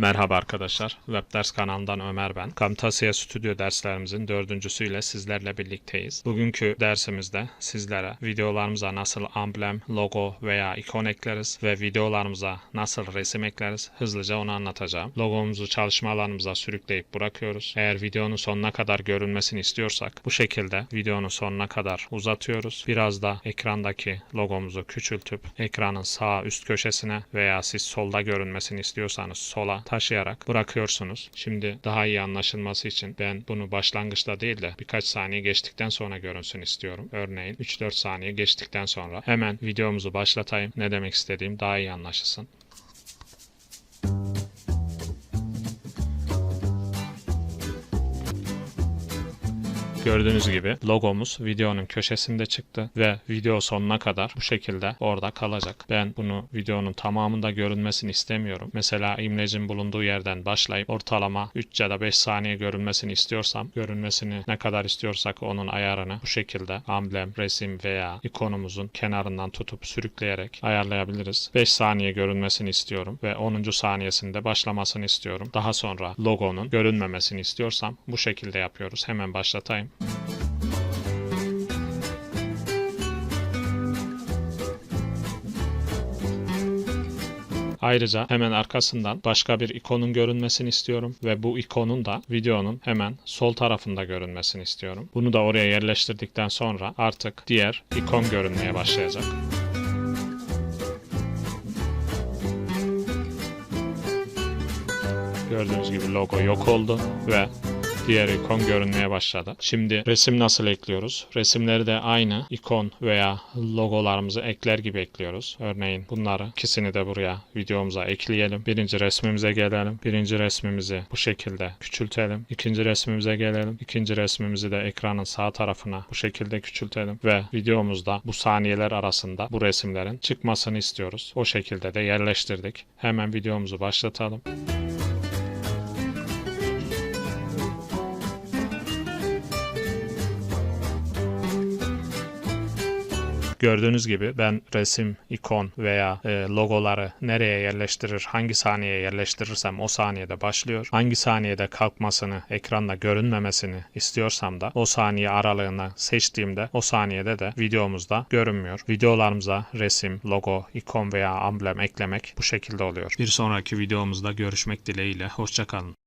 Merhaba arkadaşlar. Webders kanalından Ömer ben. Camtasia Studio derslerimizin dördüncüsüyle sizlerle birlikteyiz. Bugünkü dersimizde sizlere videolarımıza nasıl amblem, logo veya ikon ekleriz ve videolarımıza nasıl resim ekleriz hızlıca onu anlatacağım. Logomuzu çalışma alanımıza sürükleyip bırakıyoruz. Eğer videonun sonuna kadar görünmesini istiyorsak bu şekilde videonun sonuna kadar uzatıyoruz. Biraz da ekrandaki logomuzu küçültüp ekranın sağ üst köşesine veya siz solda görünmesini istiyorsanız sola taşıyarak bırakıyorsunuz. Şimdi daha iyi anlaşılması için ben bunu başlangıçta değil de birkaç saniye geçtikten sonra görünsün istiyorum. Örneğin 3-4 saniye geçtikten sonra hemen videomuzu başlatayım. Ne demek istediğim daha iyi anlaşılsın. Gördüğünüz gibi logomuz videonun köşesinde çıktı ve video sonuna kadar bu şekilde orada kalacak. Ben bunu videonun tamamında görünmesini istemiyorum. Mesela imlecin bulunduğu yerden başlayıp ortalama 3 ya da 5 saniye görünmesini istiyorsam görünmesini ne kadar istiyorsak onun ayarını bu şekilde amblem, resim veya ikonumuzun kenarından tutup sürükleyerek ayarlayabiliriz. 5 saniye görünmesini istiyorum ve 10. saniyesinde başlamasını istiyorum. Daha sonra logonun görünmemesini istiyorsam bu şekilde yapıyoruz. Hemen başlatayım. Ayrıca hemen arkasından başka bir ikonun görünmesini istiyorum ve bu ikonun da videonun hemen sol tarafında görünmesini istiyorum. Bunu da oraya yerleştirdikten sonra artık diğer ikon görünmeye başlayacak. Gördüğünüz gibi logo yok oldu ve diğer ikon görünmeye başladı. Şimdi resim nasıl ekliyoruz? Resimleri de aynı ikon veya logolarımızı ekler gibi ekliyoruz. Örneğin bunları ikisini de buraya videomuza ekleyelim. Birinci resmimize gelelim. Birinci resmimizi bu şekilde küçültelim. İkinci resmimize gelelim. İkinci resmimizi de ekranın sağ tarafına bu şekilde küçültelim ve videomuzda bu saniyeler arasında bu resimlerin çıkmasını istiyoruz. O şekilde de yerleştirdik. Hemen videomuzu başlatalım. Gördüğünüz gibi ben resim, ikon veya e, logoları nereye yerleştirir, hangi saniyeye yerleştirirsem o saniyede başlıyor. Hangi saniyede kalkmasını, ekranda görünmemesini istiyorsam da o saniye aralığını seçtiğimde o saniyede de videomuzda görünmüyor. Videolarımıza resim, logo, ikon veya amblem eklemek bu şekilde oluyor. Bir sonraki videomuzda görüşmek dileğiyle. Hoşçakalın.